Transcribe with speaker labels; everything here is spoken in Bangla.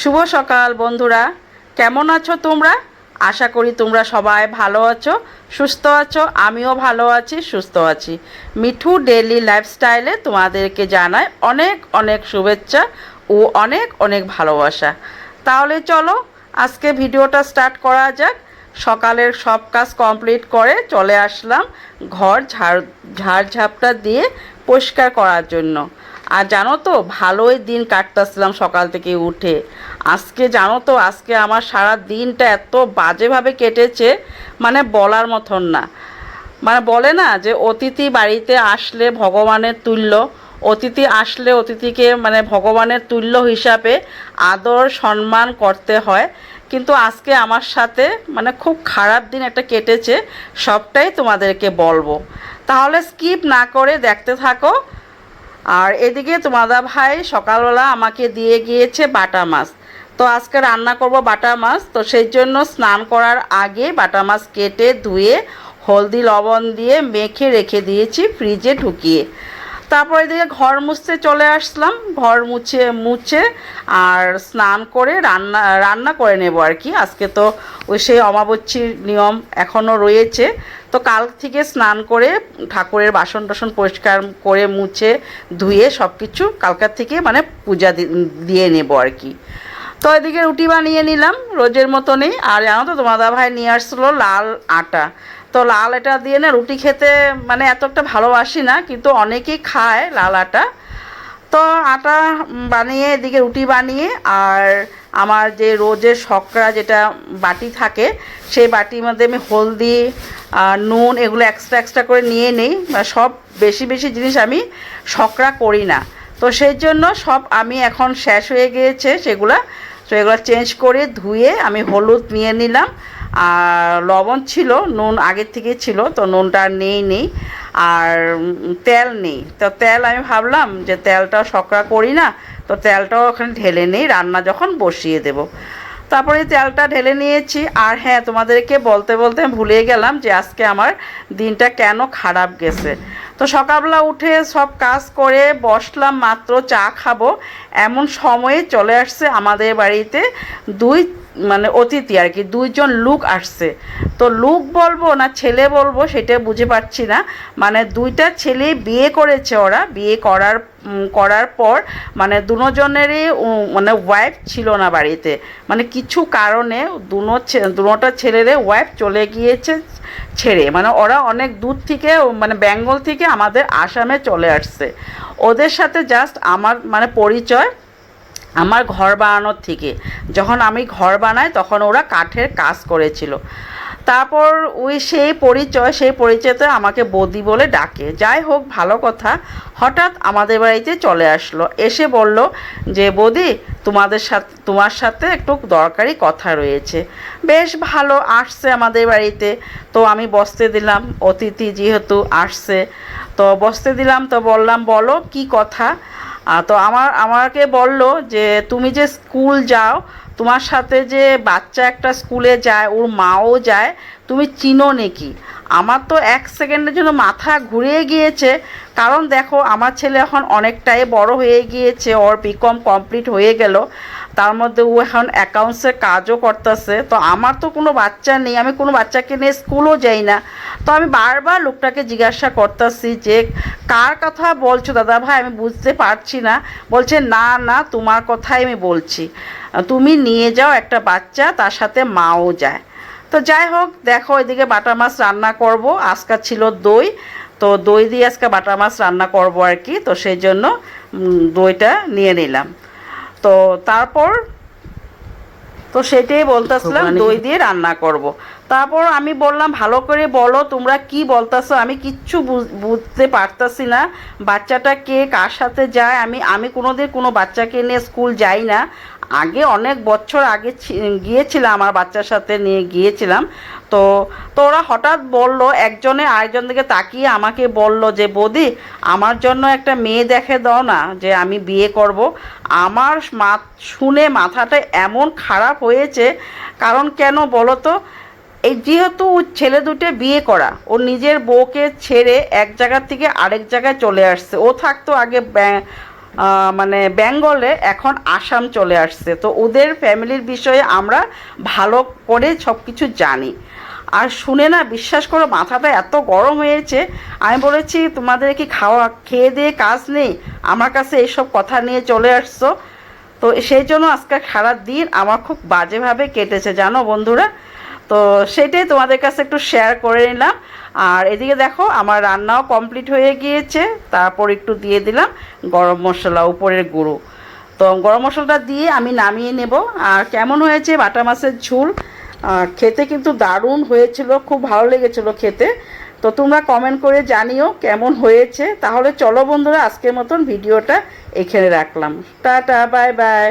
Speaker 1: শুভ সকাল বন্ধুরা। কেমন আছো তোমরা? আশা করি তোমরা সবাই ভালো আছো, সুস্থ আছো, আমিও ভালো আছি, সুস্থ আছি। মিঠু ডেলি লাইফস্টাইলে তোমাদেরকে জানাই অনেক অনেক শুভেচ্ছা ও অনেক অনেক ভালোবাসা। তাহলে চলো, আজকে ভিডিওটা স্টার্ট করা যাক। সকালের সব কাজ কমপ্লিট করে চলে আসলাম ঘর ঝাড় ঝাড় ঝাপটা দিয়ে পরিষ্কার করার জন্য। আর জানো তো, ভালোই দিন কাটতেছিলাম সকাল থেকে উঠে। আজকে জানো তো, আজকে আমার সারা দিনটা এত বাজেভাবে কেটেছে মানে বলার মতন না। মানে বলে না যে, অতিথি বাড়িতে আসলে ভগবানের তুল্য। অতিথি আসলে অতিথিকে মানে ভগবানের তুল্য হিসাবে আদর, সম্মান করতে হয়। কিন্তু আজকে আমার সাথে মানে খুব খারাপ দিন একটা কেটেছে, সবটাই তোমাদেরকে বলব। তাহলে স্কিপ না করে দেখতে থাকো। আর এদিকে তোমাদা ভাই সকালবেলা আমাকে দিয়ে গিয়েছে বাটা মাছ। তো আজকে রান্না করব বাটা মাছ, তো সেই জন্য স্নান করার আগে বাটা মাছ কেটে ধুয়ে, হলদি লবণ দিয়ে মেখে রেখে দিয়েছি ফ্রিজে ঢুকিয়ে। তারপর এদিকে ঘর মুছতে চলে আসলাম, ঘর মুছে মুছে আর স্নান করে রান্না রান্না করে নেব আর কি। আজকে তো ওই সেই অমাবস্যীর নিয়ম এখনও রয়েছে। তো কাল থেকে স্নান করে ঠাকুরের বাসন টাসন পরিষ্কার করে মুছে ধুয়ে সব কিছু কালকার থেকে মানে পূজা দিয়ে নেব আর কি। তো এদিকে রুটি বানিয়ে নিলাম রোজের মতনই। আর জানো তো, তোমার ভাই নিয়ে আসছিল লাল আটা। তো লাল এটা দিয়ে না রুটি খেতে মানে এত একটা ভালোবাসি না, কিন্তু অনেকেই খায় লাল আটা। তো আটা বানিয়ে, এদিকে রুটি বানিয়ে আর আমার যে রোজের শকরা যেটা বাটি থাকে, সেই বাটির মধ্যে আমি হলদি নুন এগুলো এক্সট্রা এক্সট্রা করে নিয়ে নেই। সব বেশি বেশি জিনিস আমি শকরা করি না। তো সেই জন্য সব আমি এখন শেষ হয়ে গিয়েছে সেগুলা। তো এগুলো চেঞ্জ করে ধুয়ে আমি হলুদ নিয়ে নিলাম। আর লবণ ছিল, নুন আগের থেকে ছিল, তো নুনটা নেই নেই। আর তেল নেই। তো তেল আমি ভাবলাম যে তেলটা সকরা করি না, তো তেলটাও ওখানে ঢেলে নেই, রান্না যখন বসিয়ে দেব। তারপরে তেলটা ঢেলে নিয়েছি। আর হ্যাঁ তোমাদেরকে বলতে বলতে ভুলে গেলাম যে আজকে আমার দিনটা কেন খারাপ গেছে। তো সকালবেলা উঠে সব কাজ করে বসলাম, মাত্র চা খাব। এমন সময়ে চলে আসছে আমাদের বাড়িতে দুই মানে অতিথি আর কি, দুইজন লোক আসছে। তো লোক বলব না, ছেলে বলব, সেটা বুঝে পারছি না। মানে দুইটা ছেলে বিয়ে করেছে ওরা, বিয়ে করার করার পর মানে দুজনেরই মানে ওয়াইফ ছিল না বাড়িতে। মানে কিছু কারণে দুনো দুনোটা ছেলেরে ওয়াইফ চলে গিয়েছে ছেড়ে। মানে ওরা অনেক দূর থেকে মানে বেঙ্গল থেকে আমাদের আসামে চলে আসছে। ওদের সাথে জাস্ট আমার মানে পরিচয় আমার ঘর বানানোর থেকে। যখন আমি ঘর বানাই, তখন ওরা কাঠের কাজ করেছিল। তারপর ওই সেই পরিচয়, সেই পরিচয়তে আমাকে বৌদি বলে ডাকে। যাই হোক, ভালো কথা। হঠাৎ আমাদের বাড়িতে চলে আসলো। এসে বলল যে, বদি, তোমাদের সাথে, তোমার সাথে একটু দরকারি কথা রয়েছে। বেশ ভালো, আসছে আমাদের বাড়িতে। তো আমি বসতে দিলাম। অতিথি যেহেতু আসছে, তো বসতে দিলাম। তো বললাম, বলো, কি কথা? তো আমার, আমাকে বলল যে, তুমি যে স্কুল যাও, তোমার সাথে যে বাচ্চা একটা স্কুলে যায়, ওর মাও যায়, তুমি চিনো নাকি? আমার তো এক সেকেন্ডের জন্য মাথা ঘুরিয়ে গিয়েছে। কারণ দেখো, আমার ছেলে এখন অনেকটাই বড় হয়ে গিয়েছে, ওর বিকম কমপ্লিট হয়ে গেল। তার মধ্যে ও এখন অ্যাকাউন্টসে কাজও করতেছে। তো আমার তো কোনো বাচ্চা নেই, আমি কোনো বাচ্চাকে নিয়ে স্কুলও যাই না। তো আমি বারবার লোকটাকে জিজ্ঞাসা করতেছি যে, কার কথা বলছো দাদা ভাই? আমি বুঝতে পারছি না। বলছে, না না, তোমার কথাই আমি বলছি। তুমি নিয়ে যাও একটা বাচ্চা, তার সাথে মাও যায়। তো যাই হোক, দেখো, এদিকে বাটা মাছ রান্না করব। আজকে ছিল দই। তো দই দিয়ে আজকে বাটা মাছ রান্না করব আর কি। তো সেই জন্য দইটা নিয়ে নিলাম। তো তারপর তো সেটাই বলতেছিলাম দই দিয়ে রান্না করব। তারপর আমি বললাম, ভালো করে বলো তোমরা কি বলতেছো? আমি কিচ্ছু বুঝ- বুঝতে পারতাছি না। বাচ্চাটা কে, কার সাথে যায়? আমি আমি কোনোদিন কোনো বাচ্চাকে নিয়ে স্কুল যাই না। আগে অনেক বছর আগে গিয়েছিলাম আমার বাচ্চার সাথে নিয়ে গিয়েছিলাম। তো তো ওরা হঠাৎ বলল, একজনে আরেকজন দিকে তাকিয়ে আমাকে বলল যে, বৌদি, আমার জন্য একটা মেয়ে দেখে দাও না যে আমি বিয়ে করব। আমার মা শুনে মাথাটা এমন খারাপ হয়েছে। কারণ কেন বলো তো? এই যেহেতু ছেলে দুটো বিয়ে করা, ও নিজের বউকে ছেড়ে এক জায়গা থেকে আরেক জায়গায় চলে আসছে। ও থাকতো আগে মানে বেঙ্গলে, এখন আসাম চলে আসছে। তো ওদের ফ্যামিলির বিষয়ে আমরা ভালো করে সব কিছু জানি। আর শুনে না, বিশ্বাস করো, মাথাটা এত গরম হয়েছে। আমি বলেছি, তোমাদের কি খাওয়া, খেয়ে দিয়ে কাজ নেই? আমার কাছে এইসব কথা নিয়ে চলে আসছো? তো সেই জন্য আজকে সারা দিন আমার খুব বাজেভাবে কেটেছে। জানো বন্ধুরা তো সেটাই তোমাদের কাছে একটু শেয়ার করে নিলাম। আর এদিকে দেখো, আমার রান্নাও কমপ্লিট হয়ে গিয়েছে। তারপর একটু দিয়ে দিলাম গরম মশলা, উপরের গুঁড়ো। তো গরম মশলাটা দিয়ে আমি নামিয়ে নেব। আর কেমন হয়েছে বাটা মাছের ঝোল? খেতে কিন্তু দারুণ হয়েছিল, খুব ভালো লেগেছিলো খেতে। তো তোমরা কমেন্ট করে জানিও কেমন হয়েছে। তাহলে চলো বন্ধুরা, আজকের মতন ভিডিওটা এখানে রাখলাম। Tata bye bye